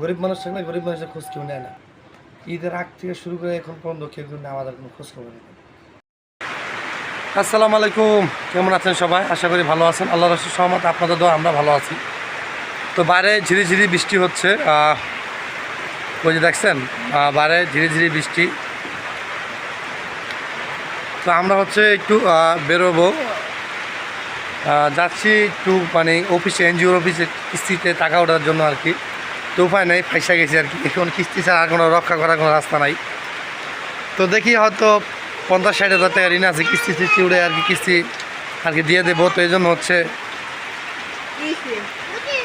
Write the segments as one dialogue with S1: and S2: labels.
S1: গরিব মানুষ থাকলে গরিব মানুষের খোঁজ কেউ নেয় না। ঈদের আগ থেকে শুরু করে এখন পর্যন্ত কেউ কিন্তু আমাদের কোনো খোঁজ খবর নেই। আসসালামু আলাইকুম, কেমন আছেন সবাই? আশা করি ভালো আছেন। আল্লাহ রসুল সহমত, আপনাদের দোয়া, আমরা ভালো আছি। তো বাইরে ঝিরি ঝিরি বৃষ্টি হচ্ছে ওই যে দেখছেন বাইরে ঝিরি ঝিরি বৃষ্টি। তো আমরা হচ্ছে একটু বেরোবো। যাচ্ছি একটু মানে অফিসে এনজিওর অফিসে কিস্তিতে টাকা ওঠার জন্য আর কি। তো উপায় নেই পয়সা গেছি আর কি। এখন কিস্তি ছাড়া আর কোনো রক্ষা করার কোনো রাস্তা নাই। তো দেখি হয়তো পঞ্চাশ ষাট হাজার টাকা ঋণ আছে, কিস্তি টিস্তি উড়ে আর কি কিস্তি আর কি দিয়ে দেবো, তো এই জন্য হচ্ছে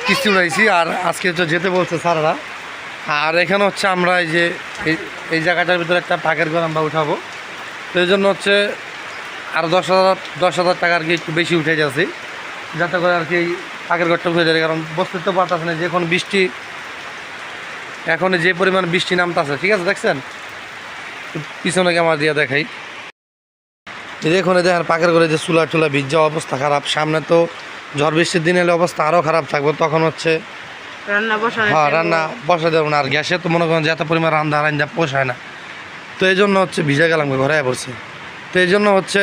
S1: কিস্তি উড়াইছি। আর আজকে তো যেতে বলছে স্যাররা। আর এখানে হচ্ছে আমরা এই যে এই- জায়গাটার ভিতরে একটা পাকের ঘর আমরা উঠাবো। তো এই জন্য হচ্ছে আর দশ হাজার দশ হাজার টাকা আর কি একটু বেশি উঠে যাচ্ছে। যাতে করে আর কি পাকের ঘরটা উঠে যায়, কারণ বসতে তো পারতেছে না, যে এখন বৃষ্টি এখন যে পরিমাণ বৃষ্টি নামতেছে ঠিক আছে দেখছেন? পিছনে ক্যামেরা দিয়ে দেখাই। এই দেখুন দেখেন পাকের ঘরে যে চুলা টুলা ভিজ যাওয়া অবস্থা খারাপ। সামনে তো ঝড় বৃষ্টির দিন এলে অবস্থা আরও খারাপ থাকবে। তখন হচ্ছে
S2: রান্না
S1: হ্যাঁ রান্না বসা দেবো না। আর গ্যাসে তো মনে করেন যে এত পরিমাণ রান্না রান্না পোষায় না। তো এই জন্য হচ্ছে ভিজে গেলাম ঘরে পড়ছে। তো এই জন্য হচ্ছে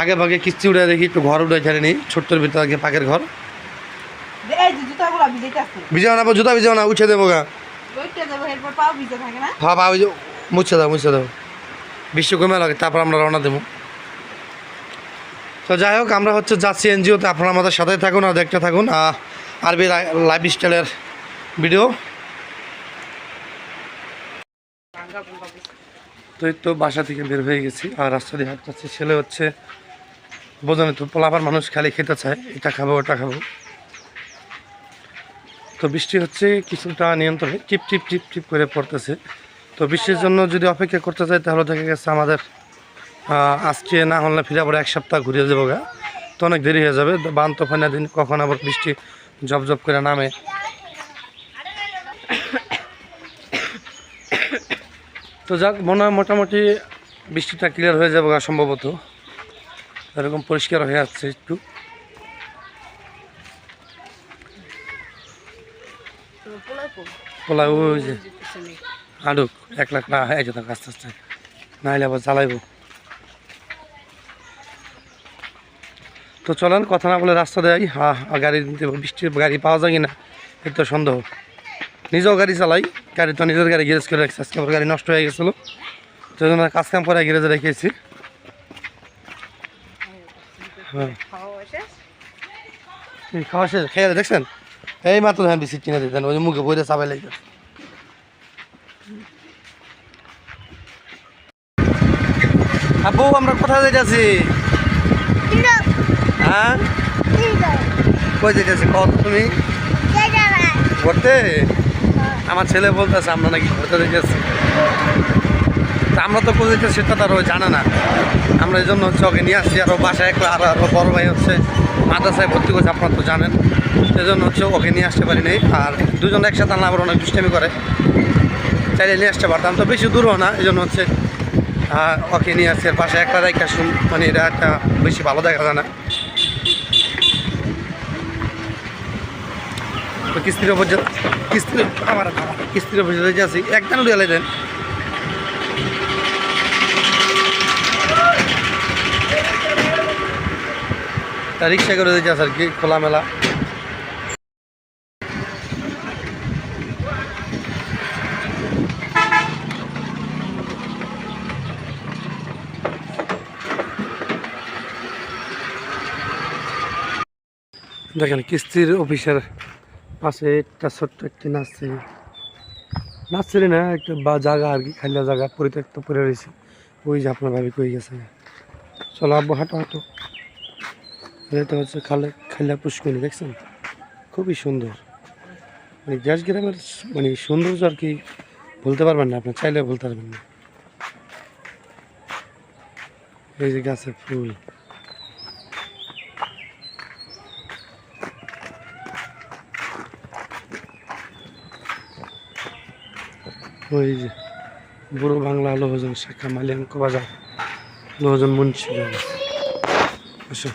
S1: আগে ভাগে কিস্তি উঠে দেখি একটু ঘর উঠে ছেড়ে নিই ছোট্টর ভিতরে আগে পাকের ঘর
S2: এই যে জুতাগুলো ভিজে আছে
S1: ভিজাও না জুতা ভিজাও না উঠে দেবো গা। হ্যাঁ বা মুছে দাও মুছে দাও। বিশ্ব কমে লাগে তারপর আমরা রওনা দেবো। তো যাই হোক আমরা হচ্ছে যাচ্ছি এনজিওতে আপনারা আমাদের সাথে থাকুন আর দেখতে থাকুন। আরবি লাইফ স্টাইলের ভিডিও। তো এই তো বাসা থেকে বের হয়ে গেছি আর রাস্তা দিয়ে হাঁটতে ছেলে হচ্ছে বোঝানো তো পোলাপার মানুষ খালি খেতে চায় এটা খাব ওটা খাব। তো বৃষ্টি হচ্ছে, কিছুটা নিয়ন্ত্রণে টিপ টিপ টিপ টিপ করে পড়তেছে। তো বৃষ্টির জন্য যদি অপেক্ষা করতে চাই, তাহলে দেখা গেছে আমাদের আজকে না হলে ফিরে আবার এক সপ্তাহ ঘুরে যাব গা। তো অনেক দেরি হয়ে যাবে। বান তোফানা দিন কখন আবার বৃষ্টি জব জব করে নামে? তো যাক, মনে হয় মোটামুটি বৃষ্টিটা ক্লিয়ার হয়ে যাবে গা সম্ভবত। এরকম পরিষ্কার হয়ে যাচ্ছে একটু। পোলা ওই যে আডুক এক লাখ না হয়ে যেত আস্তে আস্তে। নাহলে আবার চালাইব তো চলেন কথা না বলে রাস্তা দেয় হ্যাঁ গাড়ি নিতে বৃষ্টির গাড়ি পাওয়া যায় কিনা তো সন্দেহ। নিজেও গাড়ি চালাই গাড়ি তো নিজের গাড়ি গ্যারেজ করে রাখছি। আজকে আমার গাড়ি নষ্ট হয়ে গেছিল তো জন্য কাজ কাম করে গ্যারেজে রেখেছি। হ্যাঁ।
S2: খাওয়া শেষ
S1: খেয়ে দেখছেন? এই মাত্র ধান বিসিট কিনে দিতেন ওই মুখে বইরে চাপাই লাগে আব্বু আমরা কোথায় যাইতেছি? হ্যাঁ? কই যাইতেছি? কত তুমি। ঘুরতে? আমার ছেলে বলতেছে আমরা নাকি ঘুরতে যাইতেছি। তা আমরা তো কোথায় যাইতেছি সেটা তার ও জানে না। আমরা এই জন্য হচ্ছে ওকে নিয়ে আসছি। আর ও বাসায় একলা আর আরও বড় ভাই হচ্ছে মাদ্রাসায় ভর্তি করছে আপনার তো জানেন। সেজন্য হচ্ছে ওকে নিয়ে আসতে পারি নাই। আর দুজন একসাথে আনলে আবার অনেক দুষ্টামি করে। চাইলে নিয়ে আসতে পারতাম, তো বেশি দূরও না এই জন্য হচ্ছে ওকে নিয়ে আসছে। পাশে একটা দেখা শুন মানে এটা একটা বেশি ভালো দেখা যায় না। কিস্তির ওপর কিস্তির আমার কিস্তির ওপর যে আছি একদম উড়ে দেন রিক্সা করে দিতে আছে আর কি, খোলামেলা। দেখেন, কিস্তির অফিসের পাশে একটা ছোট্ট একটি নার্সারি। নার্সারি না, একটা বা জায়গা আর কি খাইলা জায়গা পরিত্যক্ত পড়ে রয়েছে। ওই যে আপনার ভাবি কই গেছে। চলো, আব্বু, হাঁটো হাঁটো। এটা হচ্ছে খালে খাইলা পুষ্করণী, দেখছেন? খুবই সুন্দর। মানে গ্যাস গ্রামের মানে সৌন্দর্য আর কি বলতে পারবেন না আপনি, চাইলে বলতে পারবেন না। এই যে গাছের ফুল। ওই যে বুড়ো বাংলা লোহজন শাখা মালিয়াঙ্ক বাজার। লোহজন মুন্সি আসো।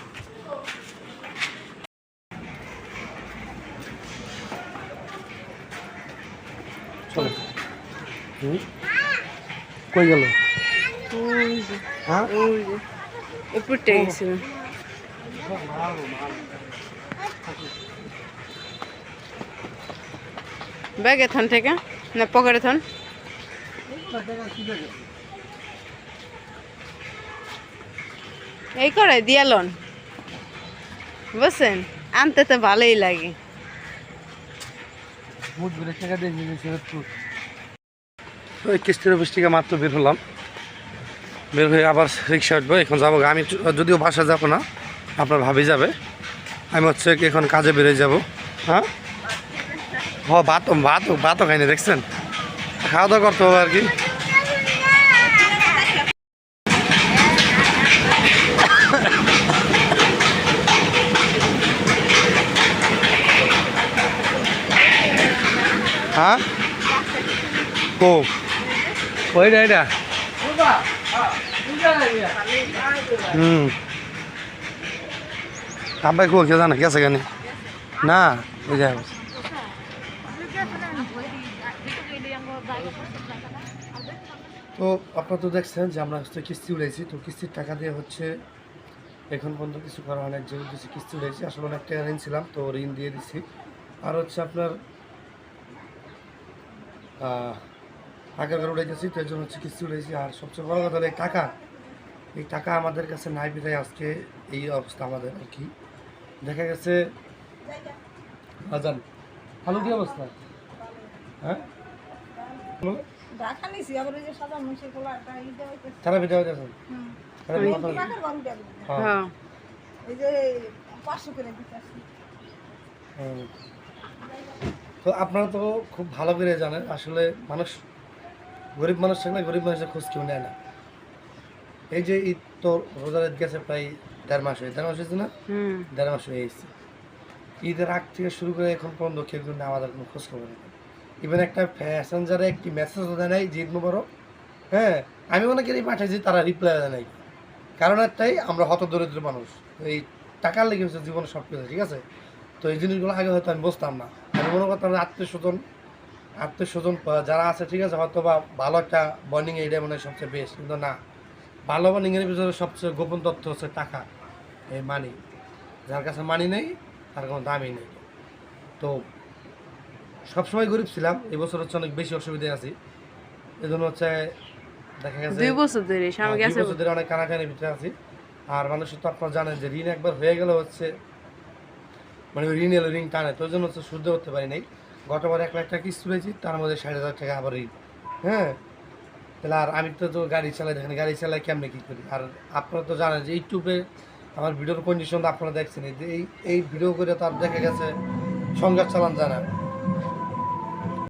S1: চলো। হুম? কই গেল?
S2: ওই যে
S1: হ্যাঁ?
S2: ওই যে উপরটা গেছিল ব্যাগে থন থেকে? না পকেটে থন? এই করে দিয়ালন বুঝছেন? আনতে তো ভালোই লাগে।
S1: কিস্তির অফিস থেকে মাত্র বের হলাম। বের হয়ে আবার রিক্সা উঠবো, এখন যাব আমি যদিও বাসা যাব না, আপনার ভাবি যাবে। আমি হচ্ছে এখন কাজে বেরিয়ে যাব। হ্যাঁ? হ ভাত ভাত ভাতও খাইনি, দেখছেন? খাওয়া দাওয়া করতে হবে আর কি। হ্যাঁ? কো। ওইটা এটা হুম। আব্বাই কো কে জানা গেছে কেন? না ওই তো আপনারা তো দেখছেন যে আমরা হচ্ছে কিস্তি উড়াইছি। তো কিস্তির টাকা দিয়ে হচ্ছে এখন পর্যন্ত কিছু করা অনেক জমি কিছু কিস্তি উড়াইছি, আসলে অনেক টাকা ঋণ ছিলাম, তো ঋণ দিয়ে দিছি। আর হচ্ছে আপনার ঘর উড়াইতেছি, তো জন্য হচ্ছে কিস্তি উড়াইছি। আর সবচেয়ে বড় কথা হলো এই টাকা। এই টাকা আমাদের কাছে নাই বিধায় আজকে এই অবস্থা আমাদের আর কি। দেখা গেছে আজান ভালো কি অবস্থা? হ্যাঁ?
S3: ঢাকা নিছি আবার ওই যে সাদা মুসি গুলো একটা ই দেওয়া ওই।
S1: হ্যাঁ।
S2: হ্যাঁ।
S3: এই যে পাঁচশো করে দিতেছি।
S1: তো আপনারা তো খুব ভালো করে জানেন আসলে মানুষ গরিব মানুষ থাকলে গরিব মানুষের খোঁজ কেউ নেয় না। এই যে ঈদ তো রোজার ঈদ গেছে প্রায় দেড় মাস হয়ে দেড় মাস হয়েছে না? দেড় মাস হয়ে এসেছে ঈদের আগ থেকে শুরু করে এখন পর্যন্ত কেউ কিন্তু আমাদের কোনো খোঁজ খবর নেই ইভেন একটা প্যাসেঞ্জারে একটি মেসেজও দেয় নাই ঈদ মুবারক। হ্যাঁ আমি অনেকেরই পাঠাইছি তারা রিপ্লাই দেয় নাই। কারণ একটাই, আমরা হত দরিদ্র মানুষ। এই টাকার লেগে হচ্ছে জীবনে সব কিছু ঠিক আছে? তো এই জিনিসগুলো আগে হয়তো আমি বুঝতাম না। আমি মনে করতাম আত্মীয় স্বজন আত্মীয় স্বজন যারা আছে, ঠিক আছে হয়তো বা ভালো একটা বন্ডিং এইটা মনে হয় সবচেয়ে বেস্ট কিন্তু না। ভালো বন্ডিংয়ের ভিতরে সবচেয়ে গোপন তথ্য হচ্ছে টাকা, এই মানি যার কাছে মানি নেই, তার কোনো দামই নেই। তো সবসময় গরিব ছিলাম এবছর হচ্ছে অনেক বেশি অসুবিধায় আছি। এজন্য হচ্ছে দেখা গেছে
S2: দুই বছর ধরে স্বামী
S1: হ্যাঁ,
S2: গেছে
S1: দুই বছর ধরে অনেক ভিতরে আছি। আর মানুষ তো আপনারা জানেন যে ঋণ একবার হয়ে গেলে হচ্ছে মানে ঋণ এলো ঋণ টানে তো জন্য হচ্ছে শুদ্ধ করতে পারি নাই। গতবার এক লাখ টাকা কিস্তি পেয়েছি তার মধ্যে ষাট হাজার টাকা আবার ঋণ। হ্যাঁ তাহলে আর আমি তো তো গাড়ি চালাই দেখেন গাড়ি চালাই কেমনে কী করি? আর আপনারা তো জানেন যে ইউটিউবে আমার ভিডিওর কন্ডিশন আপনারা দেখছেন। এই যে এই এই ভিডিও করে তার দেখা গেছে সংঘাত চালান জানা